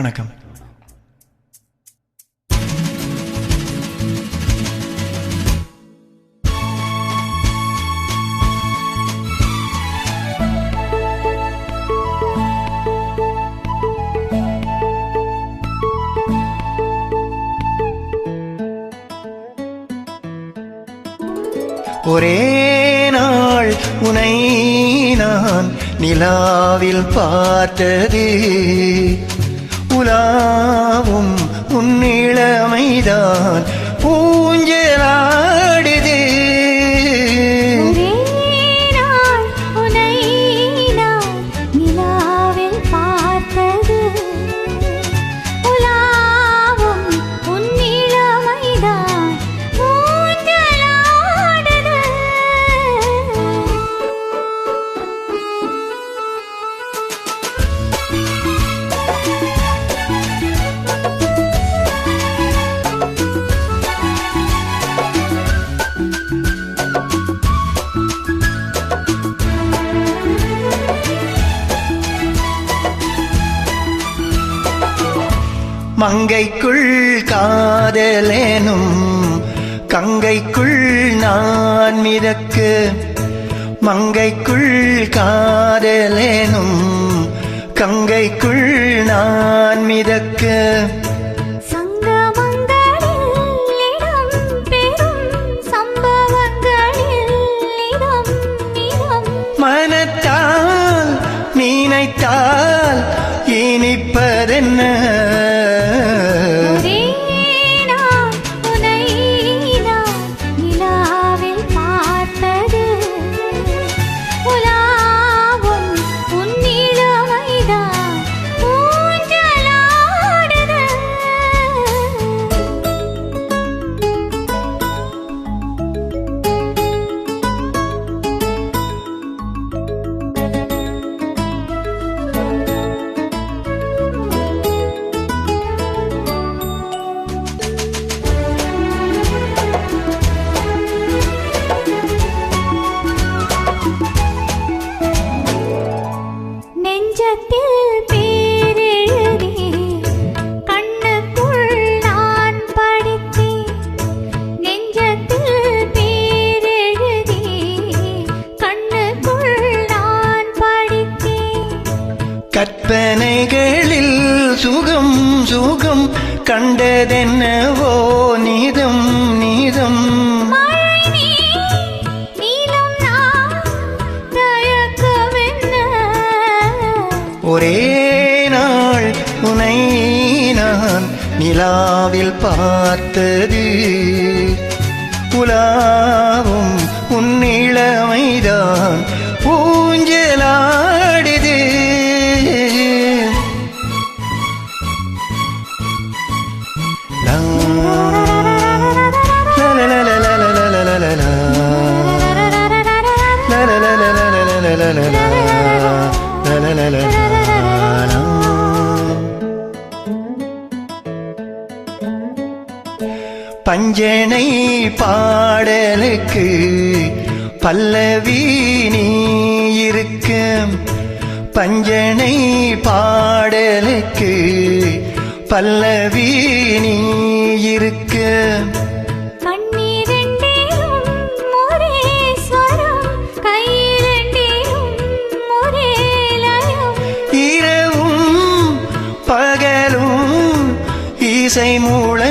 வணக்கம். ஒரே நாள் உனை நான் நிலாவில் பார்த்தது. உலாவும் உன்னிழமைதான் ஊஞ்சலாடுது மங்கைக்குள் காதலேனும் கங்கைக்குள் நான் மிதக்க. மங்கைக்குள் காதலேனும் கங்கைக்குள் நான் மிதக்க. மனத்தால் நினைத்தால் கற்பனைகளில் சுகம் சுகம் கண்டதென்னவோ நீதம் நீதம். நிலாவில் பார்த்தது உலாவும் உன்னிழமைதான் பூஞ்சலாடுது la la la la பஞ்சனை பாடலுக்கு பல்லவி நீ இருக்க பஞ்சனை பாடலுக்கு பல்லவி நீ இருக்க இசை ஒரே